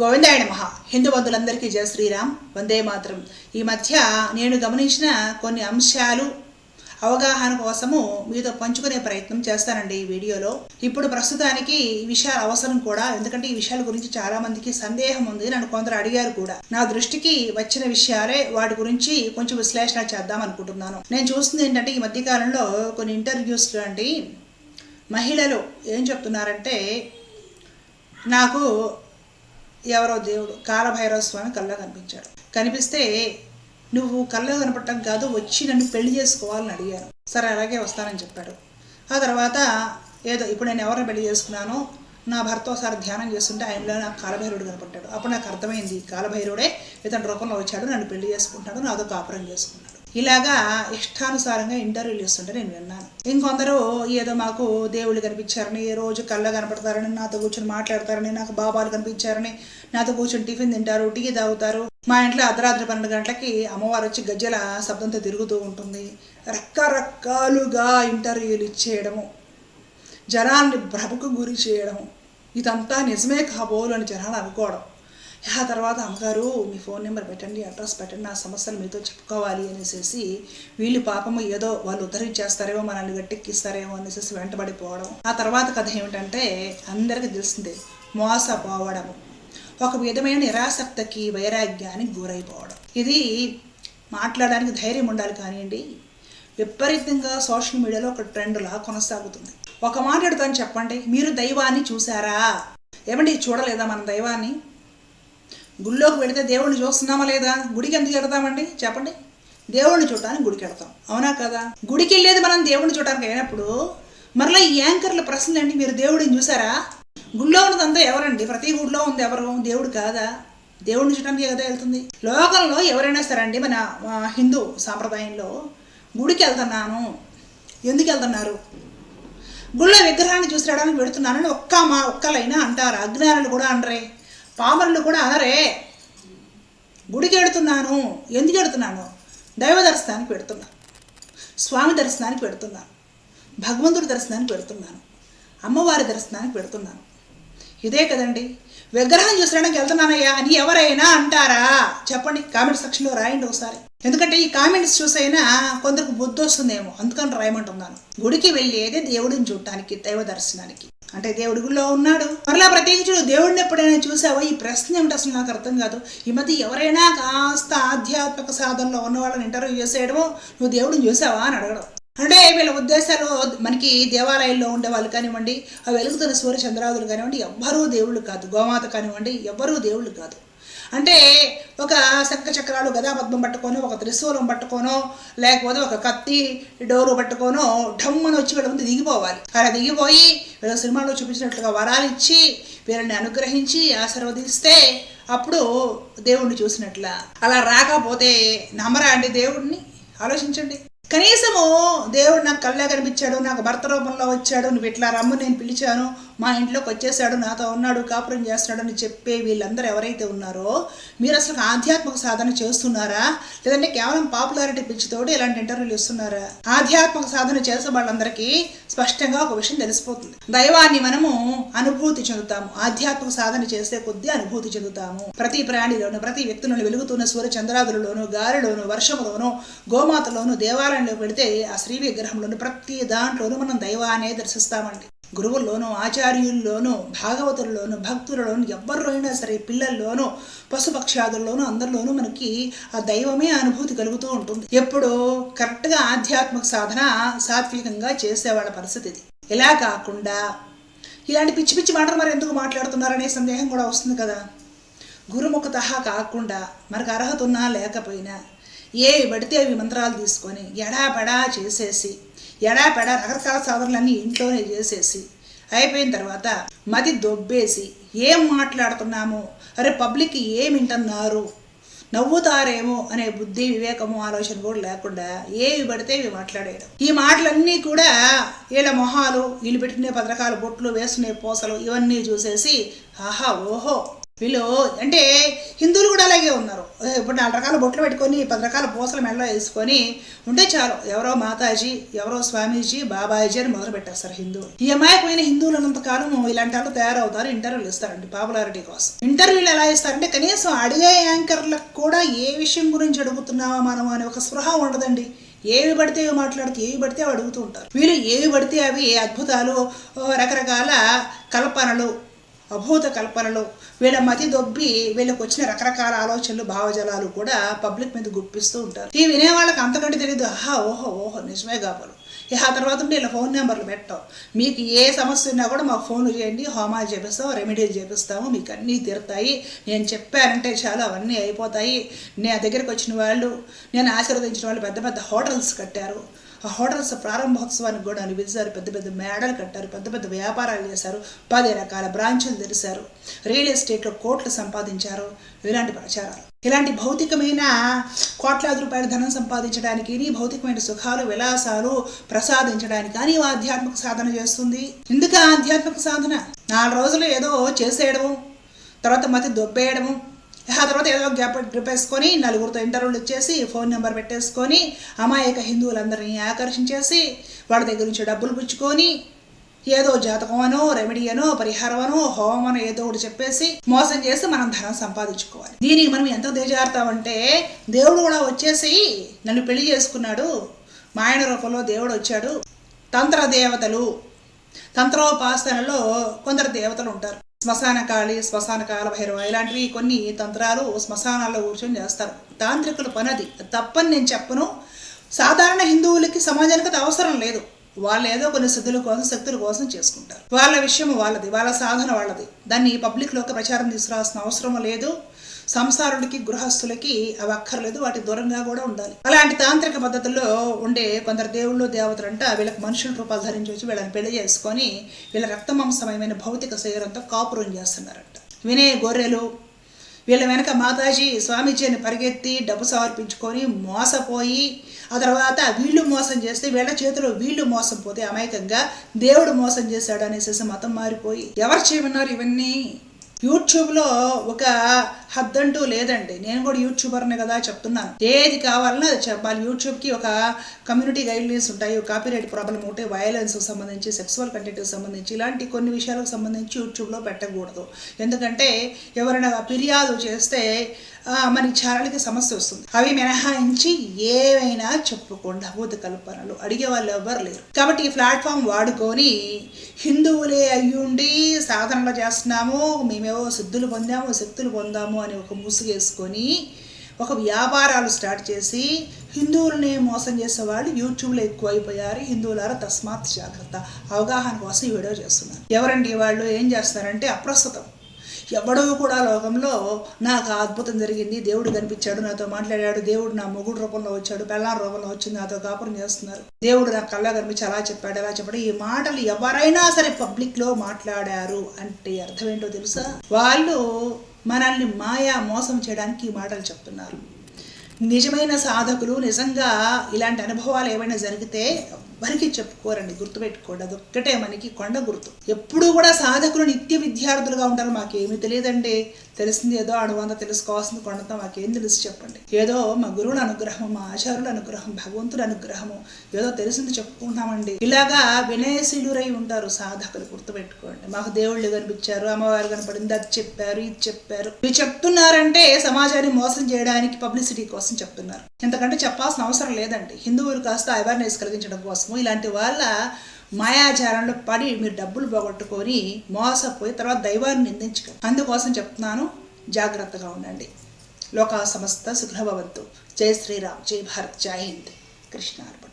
గోవిందాయ నమ. హిందూ బంధువులందరికీ జయ శ్రీరామ్. వందే మాత్రం. ఈ మధ్య నేను గమనించిన కొన్ని అంశాలు అవగాహన కోసము మీతో పంచుకునే ప్రయత్నం చేస్తానండి ఈ వీడియోలో. ఇప్పుడు ప్రస్తుతానికి ఈ విషయాలు అవసరం కూడా. ఎందుకంటే ఈ విషయాల గురించి చాలా మందికి సందేహం ఉంది. నన్ను కొందరు అడిగారు కూడా. నా దృష్టికి వచ్చిన విషయాలే వాటి గురించి కొంచెం విశ్లేషణ చేద్దాం అనుకుంటున్నాను. నేను చూస్తుంది ఏంటంటే ఈ మధ్య కాలంలో కొన్ని ఇంటర్వ్యూస్లో లాంటి మహిళలు ఏం చెప్తున్నారంటే నాకు ఎవరో దేవుడు కాలభైరవ స్వామి కళ్ళ కనిపించాడు. కనిపిస్తే నువ్వు కళ్ళ కనపడటం కాదు వచ్చి నన్ను పెళ్ళి చేసుకోవాలని అడిగాను. సరే అలాగే వస్తానని చెప్పాడు. ఆ తర్వాత ఏదో ఇప్పుడు నేను ఎవరిని పెళ్ళి చేసుకున్నానో నా భర్త ఒకసారి ధ్యానం చేస్తుంటే ఆయనలో నాకు కాలభైరుడు కనపడ్డాడు. అప్పుడు నాకు అర్థమైంది కాలభైరుడే ఇతని రూపంలో వచ్చాడు నన్ను పెళ్ళి చేసుకుంటాడు నాతో కాపురం చేసుకున్నాడు ఇలాగా ఇష్టానుసారంగా ఇంటర్వ్యూలు ఇస్తుంటే నేను విన్నాను. ఇంకొందరు ఏదో మాకు దేవుళ్ళు కనిపించారని ఏ రోజు కళ్ళ కనపడతారని నాతో కూర్చొని మాట్లాడతారని నాకు బాబాలు కనిపించారని నాతో కూర్చొని టిఫిన్ తింటారు టీ తాగుతారు. మా ఇంట్లో అర్ధరాత్రి పన్నెండు గంటలకి అమ్మవారు వచ్చి గజ్జల శబ్దంతో తిరుగుతూ ఉంటుంది. రకరకాలుగా ఇంటర్వ్యూలు ఇచ్చేయడము. జనాన్ని భ్రమకు గురి చేయడము. ఇదంతా నిజమే కాబోలు అని జనాలు అనుకోవడం. ఆ తర్వాత అమ్మగారు మీ ఫోన్ నెంబర్ పెట్టండి అడ్రస్ పెట్టండి నా సమస్యలు మీతో చెప్పుకోవాలి అనేసి వీళ్ళు పాపము ఏదో వాళ్ళు ఉద్ధరించేస్తారేమో మనల్ని గట్టెక్కిస్తారేమో అనేసి వెంటబడిపోవడం. ఆ తర్వాత కథ ఏమిటంటే అందరికీ తెలిసిందే మోసపోవడము. ఒక విధమైన నిరాసక్తకి వైరాగ్యానికి గురైపోవడం. ఇది మాట్లాడడానికి ధైర్యం ఉండాలి కానివ్వండి విపరీతంగా సోషల్ మీడియాలో ఒక ట్రెండ్లా కొనసాగుతుంది. ఒక మాట్లాడుతాను చెప్పండి మీరు దైవాన్ని చూసారా? ఏమండి చూడలేదా మన దైవాన్ని? గుళ్ళోకి వెళితే దేవుడిని చూస్తున్నామా లేదా? గుడికి ఎందుకు వెళ్తామండి? చెప్పండి. దేవుణ్ణి చూడటానికి గుడికి వెళ్తాం. అవునా కదా? గుడికి వెళ్ళేది మనం దేవుడిని చూడటానికి అయినప్పుడు మరలా ఈ యాంకర్ల ప్రశ్నలు అండి మీరు దేవుడిని చూసారా? గుళ్ళో ఉన్నదంతా ఎవరండి? ప్రతి గుడిలో ఉంది ఎవరు? దేవుడు కాదా? దేవుడిని చూడటానికి కదా వెళ్తుంది. లోకంలో ఎవరైనా సరే అండి మన హిందూ సాంప్రదాయంలో గుడికి వెళ్తున్నాను. ఎందుకు వెళ్తున్నారు? గుళ్ళో విగ్రహాన్ని చూసి రావడానికి పెడుతున్నానని ఒక్క మా ఒక్కలైనా అంటారు? అజ్ఞానులు కూడా అనరే. పామరులు కూడా అనరే. గుడికి వెడుతున్నాను ఎందుకు వెడుతున్నాను దైవ దర్శనానికి పెడుతున్నాను స్వామి దర్శనానికి పెడుతున్నాను భగవంతుడి దర్శనానికి పెడుతున్నాను. అమ్మవారి దర్శనానికి పెడుతున్నాను. ఇదే కదండి. విగ్రహం చూసడానికి వెళ్తున్నానయ్యా అని ఎవరైనా అంటారా? చెప్పండి కామెంట్ సెక్షన్లో రాయండి ఒకసారి. ఎందుకంటే ఈ కామెంట్స్ చూసైనా కొందరికి బుద్ధి వస్తుందేమో. అందుకని రాయమంటున్నాను. గుడికి వెళ్ళేదే దేవుడిని చూడటానికి దైవ దర్శనానికి. అంటే దేవుడి గుడిలో ఉన్నాడు. మరలా ప్రత్యేకించి దేవుడిని ఎప్పుడైనా చూసావా? ఈ ప్రశ్న ఏమిటి అసలు నాకు అర్థం కాదు. ఈ మధ్య ఎవరైనా కాస్త ఆధ్యాత్మిక సాధనలో ఉన్న వాళ్ళని ఇంటర్వ్యూ చేసేయడమో నువ్వు దేవుడిని చూసావా అని అడగడం. అంటే వీళ్ళ ఉద్దేశాలు మనకి దేవాలయాల్లో ఉండే వాళ్ళు కానివ్వండి ఆ వెలుగుతున్న సూర్య చంద్రాదులు కానివ్వండి ఎవ్వరూ దేవుళ్ళు కాదు. గోమాత కానివ్వండి ఎవ్వరూ దేవుళ్ళు కాదు. అంటే ఒక శంఖ చక్రాలు గదాపద్మం పట్టుకోను ఒక త్రిశూలం పట్టుకోనో లేకపోతే ఒక కత్తి డోరు పట్టుకోనో ఢమ్మని వచ్చి వీళ్ళ ముందు దిగిపోవాలి. అలా దిగిపోయి వీళ్ళ సినిమాలో చూపించినట్లుగా వరాలు ఇచ్చి వీళ్ళని అనుగ్రహించి ఆశీర్వదిస్తే అప్పుడు దేవుణ్ణి చూసినట్ల. అలా రాకపోతే నమ్మరా అండి దేవుడిని ఆలోచించండి. కనీసము దేవుడు నాకు కళ్ళ కనిపించాడు నాకు భర్త రూపంలో వచ్చాడు నువ్వు ఇట్లా రమ్ము నేను పిలిచాను మా ఇంట్లోకి వచ్చేసాడు నాతో ఉన్నాడు కాపురం చేస్తున్నాడు అని చెప్పే వీళ్ళందరూ ఎవరైతే ఉన్నారో మీరు అసలు ఆధ్యాత్మిక సాధన చేస్తున్నారా? లేదంటే కేవలం పాపులారిటీ పిచ్చితోటి ఇలాంటి ఇంటర్వ్యూలు ఇస్తున్నారా? ఆధ్యాత్మిక సాధన చేసే వాళ్ళందరికీ స్పష్టంగా ఒక విషయం తెలిసిపోతుంది. దైవాన్ని మనము అనుభూతి చెందుతాము. ఆధ్యాత్మిక సాధన చేసే కొద్దీ అనుభూతి చెందుతాము. ప్రతి ప్రాణిలోను ప్రతి వ్యక్తిలోను వెలుగుతున్న సూర్య చంద్రాదులలోను గాలిలోను వర్షములోను గోమాతలోను దేవాలయంలో పెడితే ఆ శ్రీ విగ్రహంలోను ప్రతి దాంట్లోనూ మనం దైవానే దర్శిస్తామండి. గురువుల్లోనూ ఆచార్యుల్లోనూ భాగవతుల్లోనూ భక్తులలోనూ ఎవరిలోనైనా సరే పిల్లల్లోనూ పశుపక్షాదుల్లోనూ అందరిలోనూ మనకి ఆ దైవమే అనుభూతి కలుగుతూ ఉంటుంది. ఎప్పుడు కరెక్ట్గా ఆధ్యాత్మిక సాధన సాత్వికంగా చేసేవాళ్ళ పరిస్థితి ఇది. ఇలా కాకుండా ఇలాంటి పిచ్చి పిచ్చి మాటలు మరి ఎందుకు మాట్లాడుతున్నారనే సందేహం కూడా వస్తుంది కదా. గురుముఖత కాకుండా మనకు అర్హత ఉన్నా లేకపోయినా ఏవి పడితే అవి మంత్రాలు తీసుకొని ఎడాపెడా చేసేసి ఎడాపెడా రకరకాల సాధనలన్నీ ఇంట్లోనే చేసేసి అయిపోయిన తర్వాత మది దొబ్బేసి ఏం మాట్లాడుతున్నాము అరే పబ్లిక్ ఏమింటున్నారు నవ్వుతారేమో అనే బుద్ధి వివేకము ఆలోచన కూడా లేకుండా ఏవి పడితే ఇవి మాట్లాడేయడం. ఈ మాటలన్నీ కూడా వీళ్ళ మొహాలు వీళ్ళు పెట్టుకునే పథకాలు బొట్లు వేసుకునే పూసలు ఇవన్నీ చూసేసి ఆహా ఓహో వీళ్ళు అంటే హిందువులు కూడా అలాగే ఉన్నారు. ఇప్పుడు నాలుగు రకాల బొట్లు పెట్టుకొని పది రకాల పూసలు మెడలో వేసుకొని ఉంటే చాలు. ఎవరో మాతాజీ ఎవరో స్వామీజీ బాబాజీ అని మొదలు పెట్టేస్తారు హిందువులు. ఈ అమాయకమైన హిందువులు ఉన్నంత ఇలాంటి వాళ్ళు తయారవుతారు ఇంటర్వ్యూలు ఇస్తారండి పాపులారిటీ కోసం. ఇంటర్వ్యూలు ఎలా ఇస్తారంటే కనీసం అడిగే యాంకర్లకు కూడా ఏ విషయం గురించి అడుగుతున్నావా మనం అనే ఒక స్పృహ ఉండదండి. ఏవి పడితే అవి మాట్లాడితే ఏవి పడితే అవి అడుగుతూ ఉంటారు. వీళ్ళు ఏవి పడితే అవి అద్భుతాలు రకరకాల కల్పనలు అభూత కల్పనలు వీళ్ళ మతి దొబ్బి వీళ్ళకి వచ్చిన రకరకాల ఆలోచనలు భావజలాలు కూడా పబ్లిక్ మీద గుప్పిస్తూ ఉంటారు. ఈ వినే వాళ్ళకి అంతకంటే తెలియదు ఆహా ఓహో ఓహో నిజమే కాబోలు. ఇక ఆ తర్వాత ఉంటే ఇలా ఫోన్ నెంబర్లు పెట్టాం. మీకు ఏ సమస్య ఉన్నా కూడా మాకు ఫోన్లు చేయండి హోమాలు చేపిస్తాం రెమెడీలు చేపిస్తాము మీకు అన్నీ తీరుతాయి. నేను చెప్పానంటే చాలా అవన్నీ అయిపోతాయి. నా దగ్గరికి వచ్చిన వాళ్ళు నేను ఆశీర్వదించిన వాళ్ళు పెద్ద పెద్ద హోటల్స్ కట్టారు. ఆ హోటల్స్ ప్రారంభోత్సవానికి కూడా అని పిలిచారు. పెద్ద పెద్ద మేడలు కట్టారు. పెద్ద పెద్ద వ్యాపారాలు చేశారు. పది రకాల బ్రాంచులు తెరిచారు రియల్ ఎస్టేట్లో కోట్లు సంపాదించారు. ఇలాంటి ప్రచారాలు. ఇలాంటి భౌతికమైన కోట్లాది రూపాయల ధనం సంపాదించడానికి నీ భౌతికమైన సుఖాలు విలాసాలు ప్రసాదించడానికి కానీ ఆధ్యాత్మిక సాధన చేస్తుంది. ఎందుకు ఆధ్యాత్మిక సాధన? నాలుగు రోజులు ఏదో చేసేయడము తర్వాత మతి దొబ్బేయడము ఆ తర్వాత ఏదో గ్యాప్ గ్రిప్ వేసుకొని నలుగురితో ఇంటర్వ్యూలు ఇచ్చేసి ఫోన్ నెంబర్ పెట్టేసుకొని అమాయక హిందువులందరినీ ఆకర్షించేసి వాళ్ళ దగ్గర నుంచి డబ్బులు పుచ్చుకొని ఏదో జాతకం అనో రెమెడీ అనో పరిహారం అనో హోమం అనో ఏదో ఒకటి చెప్పేసి మోసం చేసి మనం ధనం సంపాదించుకోవాలి. దీనికి మనం ఎంత దిగజారుతామంటే దేవుడు కూడా వచ్చేసి నన్ను పెళ్ళి చేసుకున్నాడు. మాయన రూపంలో దేవుడు వచ్చాడు. తంత్ర దేవతలు తంత్రోపాసనలో కొందరు దేవతలు ఉంటారు. శ్మశాన కాళి శ్మశాన కాల భైరవ ఇలాంటివి కొన్ని తంత్రాలు శ్మశానాల్లో కూర్చొని చేస్తారు. తాంత్రికుల పనది. తప్పని నేను చెప్పను. సాధారణ హిందువులకి సమాజానికి అది అవసరం లేదు. వాళ్ళు ఏదో కొన్ని సిద్ధుల కోసం శక్తుల కోసం చేసుకుంటారు. వాళ్ళ విషయం వాళ్ళది. వాళ్ళ సాధన వాళ్ళది. దాన్ని పబ్లిక్లోకి ప్రచారం తీసుకురావాల్సిన అవసరం లేదు. సంసారుడికి గృహస్థులకి అవి అక్కర్లేదు వాటి దూరంగా కూడా ఉండాలి. అలాంటి తాంత్రిక పద్ధతుల్లో ఉండే కొందరు దేవుళ్ళు దేవతలు అంట వీళ్ళకి మనుషుల రూపాలు ధరించి వచ్చి వీళ్ళని పెళ్ళి చేసుకొని వీళ్ళ రక్తమాంసమయమైన భౌతిక శరీరంతో కాపురం చేస్తున్నారంట. వినే గొర్రెలు వీళ్ళ వెనక మాతాజీ స్వామీజీ అని పరిగెత్తి డబ్బు సమర్పించుకొని మోసపోయి ఆ తర్వాత వీళ్ళు మోసం చేస్తే వీళ్ళ చేతిలో వీళ్ళు మోసం పోతే అమాయకంగా దేవుడు మోసం చేశాడు అనేసి మతం మారిపోయి. ఎవరు చేయమన్నారు ఇవన్నీ? యూట్యూబ్లో ఒక హద్దంటూ లేదండి. నేను కూడా యూట్యూబర్నే కదా చెప్తున్నాను. ఏది కావాలన్నా అది చెప్పాలి యూట్యూబ్కి ఒక కమ్యూనిటీ గైడ్లైన్స్ ఉంటాయి. కాపీరైట్ ప్రాబ్లం ఉంటే వైలెన్స్ సంబంధించి సెక్సువల్ కంటెంట్కి సంబంధించి ఇలాంటి కొన్ని విషయాలకు సంబంధించి యూట్యూబ్లో పెట్టకూడదు. ఎందుకంటే ఎవరైనా ఫిర్యాదు చేస్తే మన ఛానల్కి సమస్య వస్తుంది. అవి మినహాయించి ఏవైనా చెప్పుకోండి. అభూత కల్పనలు. అడిగే వాళ్ళు ఎవ్వరు లేరు. కాబట్టి ఈ ప్లాట్ఫామ్ వాడుకొని హిందువులే అయ్యుండి సాధనలు చేస్తున్నాము. మేమేవో సిద్ధులు పొందాము శక్తులు పొందాము అని ఒక ముసుగేసుకొని ఒక వ్యాపారాలు స్టార్ట్ చేసి హిందువులని మోసం చేసేవాళ్ళు యూట్యూబ్లో ఎక్కువ అయిపోయారు హిందువులారా తస్మాత్ జాగ్రత్త. అవగాహన కోసం ఈ వీడియో చేస్తున్నారు. ఎవరండి వాళ్ళు? ఏం చేస్తున్నారంటే అప్రస్తుతం. ఎవడో కూడా లోకంలో నాకు అద్భుతం జరిగింది దేవుడు కనిపించాడు నాతో మాట్లాడాడు దేవుడు నా మొగుడు రూపంలో వచ్చాడు పెళ్ళాం రూపంలో వచ్చింది నాతో కాపురం చేస్తున్నారు. దేవుడు నా కళ్ళ కనిపించి అలా చెప్పాడు అలా చెప్పాడు. ఈ మాటలు ఎవరైనా సరే పబ్లిక్లో మాట్లాడారు అంటే అర్థం ఏంటో తెలుసా? వాళ్ళు మనల్ని మాయా మోసం చేయడానికి ఈ మాటలు చెప్తున్నారు. నిజమైన సాధకులు నిజంగా ఇలాంటి అనుభవాలు ఏమైనా జరిగితే ఎవ్వరికి చెప్పుకోరండి గుర్తుపెట్టుకోండి. అదొక్కటే మనకి కొండ గుర్తు. ఎప్పుడూ కూడా సాధకులు నిత్య విద్యార్థులుగా ఉంటారు. మాకేమీ తెలియదండి. తెలిసింది ఏదో అణువంత తెలుసుకోవాల్సింది కొండతో మాకేం తెలుసు చెప్పండి. ఏదో మా గురువుల అనుగ్రహం మా ఆచార్యుల అనుగ్రహం భగవంతుడి అనుగ్రహము ఏదో తెలిసింది చెప్పుకుంటామండి ఇలాగా వినయశీలురై ఉంటారు సాధకులు గుర్తుపెట్టుకోండి. మాకు దేవుళ్ళు కనిపించారు అమ్మవారు కనపడింది అది చెప్పారు ఇది చెప్పారు. ఇవి చెప్తున్నారంటే సమాజాన్ని మోసం చేయడానికి పబ్లిసిటీ కోసం చెప్తున్నారు. ఎంతకంటే చెప్పాల్సిన అవసరం లేదండి. హిందువులు కాస్త అవేర్నెస్ కలిగించడం కోసం. కోసము ఇలాంటి వాళ్ళ మాయాచారంలో పడి మీరు డబ్బులు పోగొట్టుకొని మోసపోయి తర్వాత దైవాన్ని నిందించగలరు అందుకోసం చెప్తున్నాను జాగ్రత్తగా ఉండండి. లోకా సమస్త సుఖభవంతు. జై శ్రీరామ్ జై భారత్ జై హింద్. కృష్ణార్పణ.